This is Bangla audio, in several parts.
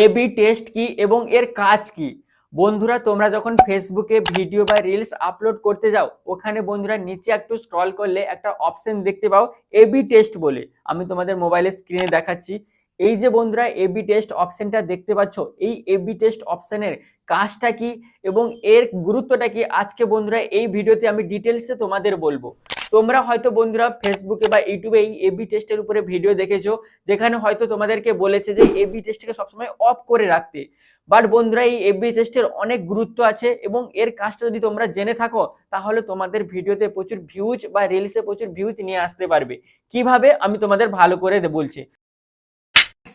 এবি টেস্ট কি এবং এর কাজ কি? বন্ধুরা, তোমরা যখন ফেসবুকে ভিডিও বা রিলস আপলোড করতে যাও, ওখানে বন্ধুরা নিচে একটু স্ক্রল করলে একটা অপশন দেখতে পাও এবি টেস্ট বলে। আমি তোমাদের মোবাইলের স্ক্রিনে দেখাচ্ছি। এই যে বন্ধুরা এবি টেস্ট অপশনটা দেখতে পাচ্ছ, এই এবি টেস্ট অপশনের কাজটা কি এবং এর গুরুত্বটা কি? আজকে বন্ধুরা, এই ভিডিওতে আমি ডিটেলসে তোমাদের বলব। তোমরা হয়তো বন্ধুরা ফেসবুকে বা ইউটিউবে এই এবি টেস্টের উপরে ভিডিও দেখেছ, যেখানে হয়তো তোমাদেরকে বলেছে যে এবি টেস্টকে সবসময় অফ করে রাখতে। বাট বন্ধুরা, এই এবি টেস্টের অনেক গুরুত্ব আছে এবং এর কাজটা যদি তোমরা জেনে থাকো, তাহলে তোমাদের ভিডিওতে প্রচুর ভিউজ বা রিলসে প্রচুর ভিউজ নিয়ে আসতে পারবে। কীভাবে? আমি তোমাদের ভালো করে বলছি।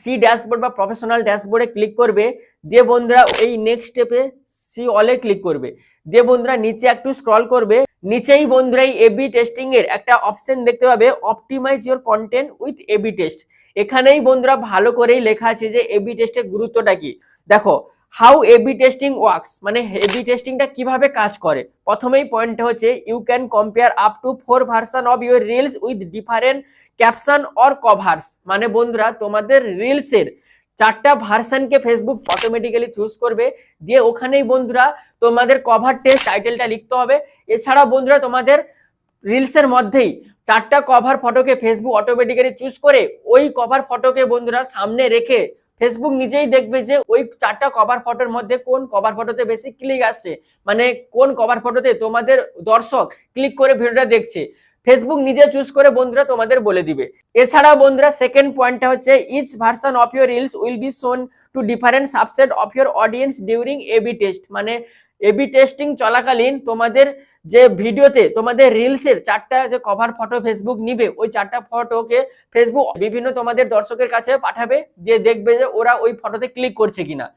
সি ড্যাশবোর্ড বা প্রফেশনাল ড্যাশবোর্ডে ক্লিক করবে, দিয়ে বন্ধুরা এই নেক্সট স্টেপে সি অলে ক্লিক করবে। দিয়ে বন্ধুরা নিচে একটু স্ক্রল করবে, নিচেই বন্ধুরা এই এবি টেস্টিং এর একটা অপশন দেখতে পাবে optimize your content with AB test এখানেই বন্ধুরা ভালো করেই লেখা আছে যে এবি টেস্টের গুরুত্বটা কি। দেখো হাউ এবি টেস্টিং ওয়ার্কস মানে এবি টেস্টিংটা কীভাবে কাজ করে? প্রথমেই পয়েন্টটা হচ্ছে you can compare up to four version of your reels with different caption or covers মানে বন্ধুরা, তোমাদের রিলসের চারটা ভার্সনকে ফেসবুক অটোমেটিক্যালি চুজ করবে। দিয়ে ওখানেই বন্ধুরা, তোমাদের কভার টেস্ট টাইটেলটা লিখতে হবে। এছাড়া বন্ধুরা, তোমাদের রিলসের মধ্যেই চারটা কভার ফটোকে ফেসবুক অটোমেটিক্যালি চুজ করে, ওই কভার ফটোকে বন্ধুরা সামনে রেখে ফেসবুক নিজেই দেখবে যে ওই চারটা কভার ফটোর মধ্যে কোন কভার ফটোতে বেশি ক্লিক আসছে। মানে কোন কভার ফটোতে তোমাদের দর্শক ক্লিক করে ভিডিওটা দেখছে। ফেসবুক নিজে চুজ করে বন্ধুরা তোমাদের বলে দিবে। এছাড়াও বন্ধুরা সেকেন্ড পয়েন্টটা হচ্ছে each version of your reels will be shown to different subset of your audience during AB test মানে এবি টেস্টিং চলাকালীন তোমাদের যে ভিডিওতে তোমাদের রিলসের চারটা যে কভার ফটো ফেসবুক নিবে, ওই চারটা ফটোকে ফেসবুক বিভিন্ন তোমাদের দর্শকের কাছে পাঠাবে, দিয়ে দেখবে যে ওরা ওই ফটোতে ক্লিক করছে কিনা।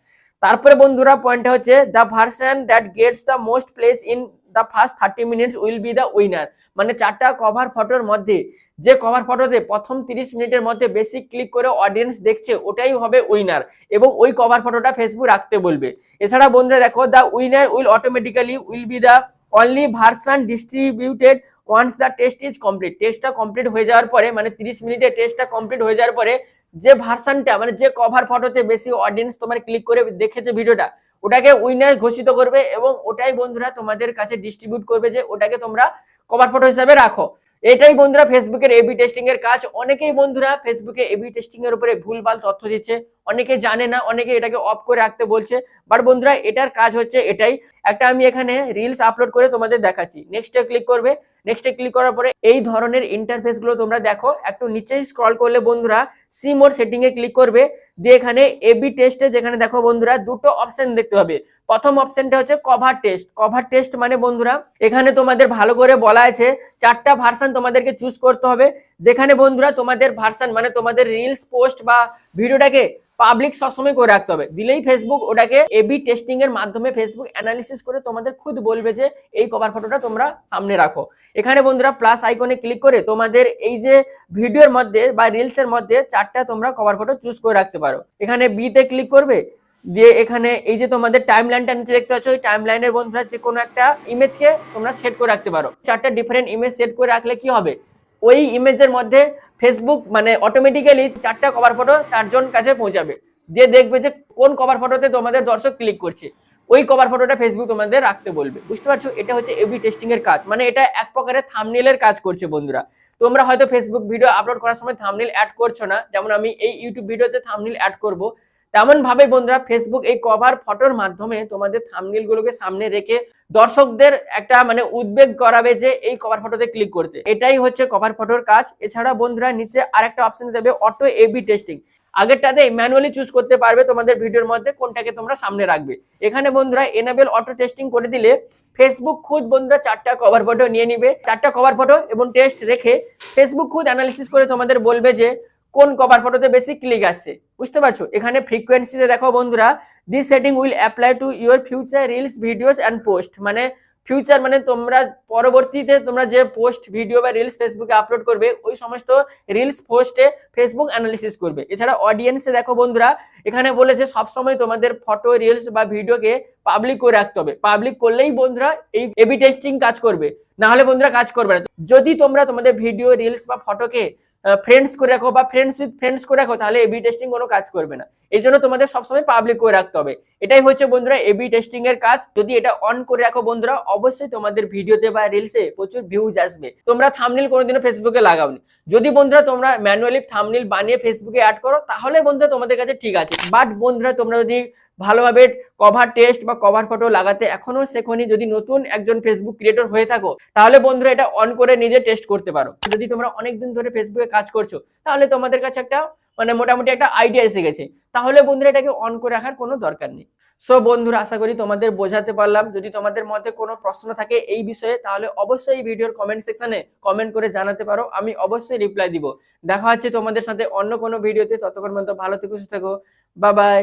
তারপরে বন্ধুরা পয়েন্টটা হচ্ছে the version that gets the most plays in the first thirty minutes will be the winner মানে চারটা কভার ফটোর মধ্যে, যে কভার ফটোতে প্রথম তিরিশ মিনিটের মধ্যে বেশি ক্লিক করে অডিয়েন্স দেখছে, ওটাই হবে উইনার এবং ওই কভার ফটোটা ফেসবুক রাখতে বলবে। এছাড়া বন্ধুরা দেখো the winner will automatically will be the only version distributed once the test is complete টেস্টটা কমপ্লিট হয়ে যাওয়ার পরে মানে তিরিশ মিনিটে টেস্টটা কমপ্লিট হয়ে যাওয়ার পরে যে ভার্সানটা মানে যে কভার ফটোতে বেশি অডিয়েন্স তোমার ক্লিক করে দেখেছে ভিডিওটা ওটাকে উইনার ঘোষিত করবে এবং ওটাই বন্ধুরা তোমাদের কাছে ডিস্ট্রিবিউট করবে যে ওটাকে তোমরা কভার ফটো হিসাবে রাখো। এটাই বন্ধুরা ফেসবুকের এবি টেস্টিং এর কাজ। অনেকেই বন্ধুরা ফেসবুকে এবি টেস্টিং এর উপরে ভুলভাল তথ্য দিচ্ছে অনেকে জানে না, অনেকে এটাকে অফ করে রাখতে বলছে। বাট বন্ধুরা, এটার কাজ হচ্ছে এটাই। একটা আমি এখানে রিলস আপলোড করে তোমাদের দেখাচ্ছি। নেক্সটে ক্লিক করবে। নেক্সটে ক্লিক করার পরে এই ধরনের ইন্টারফেসগুলো তোমরা দেখো। একটু নিচে স্ক্রল করলে বন্ধুরা সি মোর সেটিং এ ক্লিক করবে। দিয়ে এখানে এবি টেস্টে যেখানে দেখো বন্ধুরা, দুটো অপশন দেখতে হবে। প্রথম অপশনটা হচ্ছে কভার টেস্ট কভার টেস্ট মানে বন্ধুরা, এখানে তোমাদের ভালো করে বলা আছে, চারটা ভার্সন তোমাদেরকে চুজ করতে হবে। যেখানে বন্ধুরা তোমাদের ভার্সন মানে তোমাদের রিলস পোস্ট বা ভিডিওটাকে পাবলিক সবসময় করে রাখতে হবে। দিলেই ফেসবুক ওটাকে এবি টেস্টিং এর মাধ্যমে ফেসবুক অ্যানালিসিস করে তোমাদের খুদ বলবে যে এই কভার ফটোটা তোমরা সামনে রাখো। এখানে বন্ধুরা প্লাস আইকনে ক্লিক করে তোমাদের এই যে ভিডিওর মধ্যে বা রিলস এর মধ্যে চারটা তোমরা কভার ফটো চুজ করে রাখতে পারো। এখানে বি তে ক্লিক করবে, দিয়ে এখানে এই যে তোমাদের টাইম লাইনটা নিচে দেখতে পাচ্ছ, ওই টাইম লাইনের বন্ধুরা যে কোনো একটা ইমেজকে তোমরা সেট করে রাখতে পারো। চারটা ডিফারেন্ট ইমেজ সেট করে রাখলে কি হবে? ওই ইমেজের মধ্যে ফেসবুক মানে অটোমেটিক্যালি চারটা কভার ফটো চারজন কাছে পৌঁছাবে। দিয়ে দেখবে যে কোন কভার ফটোতে তোমাদের দর্শক ক্লিক করছে। ওই কভার ফটোটা ফেসবুক তোমাদের রাখতে বলবে। বুঝতে পারছ? এটা হচ্ছে এবি টেস্টিং এর কাজ। মানে এটা এক প্রকারের থামনেলের কাজ করছে বন্ধুরা। তোমরা হয়তো ফেসবুক ভিডিও আপলোড করার সময় থামনেল অ্যাড করছ না। যেমন আমি এই ইউটিউব ভিডিওতে থামনেল অ্যাড করব। তেমন ভাবে বন্ধুরা ফেসবুক এই কভার ফটোর মাধ্যমে তোমাদের থামনেল গুলোকে সামনে রেখে দর্শকদের একটা মানে উদ্বেগ করাবে যে এই কভার ফটোতে ক্লিক করতে। এটাই হচ্ছে কভার ফটোর কাজ। এছাড়া বন্ধুরা নিচে আরেকটা অপশন দেবে অটো এবি টেস্টিং আগেরটাতে ম্যানুয়ালি চুজ করতে পারবে তোমাদের ভিডিওর মধ্যে কোনটাকে তোমরা সামনে রাখবে। এখানে বন্ধুরা এনাবেল অটো টেস্টিং করে দিলে ফেসবুক খুদ বন্ধুরা চারটা কভার ফটো নিয়ে নিবে। চারটা কভার ফটো এবং টেস্ট রেখে ফেসবুক খুদ অ্যানালিসিস করে তোমাদের বলবে যে কোন কভার ফটোতে বেশি ক্লিক আসছে? বুঝতে পারছ? এখানে ফ্রিকোয়েন্সিতে দেখো বন্ধুরা this setting will apply to your future reels videos and post মানে ফিউচার মানে তোমরা পরবর্তীতে তোমরা যে পোস্ট ভিডিও বা রিলস ফেসবুকে আপলোড করবে, ওই সমস্ত রিলস পোস্টে ফেসবুক অ্যানালিসিস করবে। এছাড়া অডিয়েন্সে দেখো বন্ধুরা, এখানে বলেছে সবসময় তোমাদের ফটো রিলস বা ভিডিওকে পাবলিক করে রাখতে হবে। পাবলিক করলেই বন্ধুরা এই এবি টেস্টিং কাজ করবে। না হলে বন্ধুরা কাজ করবে না। যদি তোমরা তোমাদের ভিডিও রিলস বা ফটোকে ফ্রেন্ডস করে রাখো বা ফ্রেন্ডস উইথ ফ্রেন্ডস করে রাখো, তাহলে এবি টেস্টিং কোনো কাজ করবে না। এই জন্য তোমাদের সবসময় পাবলিক করে রাখতে হবে। এটাই হচ্ছে বন্ধুরা এবি টেস্টিং এর কাজ। যদি এটা অন করে রাখো বন্ধুরা, অবশ্যই তোমাদের ভিডিওতে বা রিলসে প্রচুর ভিউজ আসবে। তোমরা থামনিল কোনোদিনও ফেসবুকে লাগাওনি। যদি বন্ধুরা তোমরা ম্যানুয়ালি থামনিল বানিয়ে ফেসবুকে অ্যাড করো, তাহলে বন্ধুরা তোমাদের কাছে ঠিক আছে। বাট বন্ধুরা তোমরা যদি ভালোভাবে কভার টেস্ট বা কভার ফটো লাগাতে এখনও শেখনি। যদি নতুন একজন ফেসবুক ক্রিয়েটর হয়ে থাকো, তাহলে বন্ধুরা এটা অন করে নিজে টেস্ট করতে পারো। যদি তোমরা অনেকদিন ধরে ফেসবুকে কাজ করছ, তাহলে তোমাদের কাছে একটা মানে মোটামুটি একটা আইডিয়া এসে গেছে। তাহলে বন্ধুরা এটাকে অন করে রাখার কোনো দরকার নেই। সো বন্ধুরা, আশা করি তোমাদের বোঝাতে পারলাম। যদি তোমাদের মধ্যে কোনো প্রশ্ন থাকে এই বিষয়ে, তাহলে অবশ্যই এই ভিডিওর কমেন্ট সেকশনে কমেন্ট করে জানাতে পারো। আমি অবশ্যই রিপ্লাই দিব। দেখা হচ্ছে তোমাদের সাথে অন্য কোনো ভিডিওতে ততক্ষণ পর্যন্ত ভালো থেকো, সুস্থ থেকো। Bye bye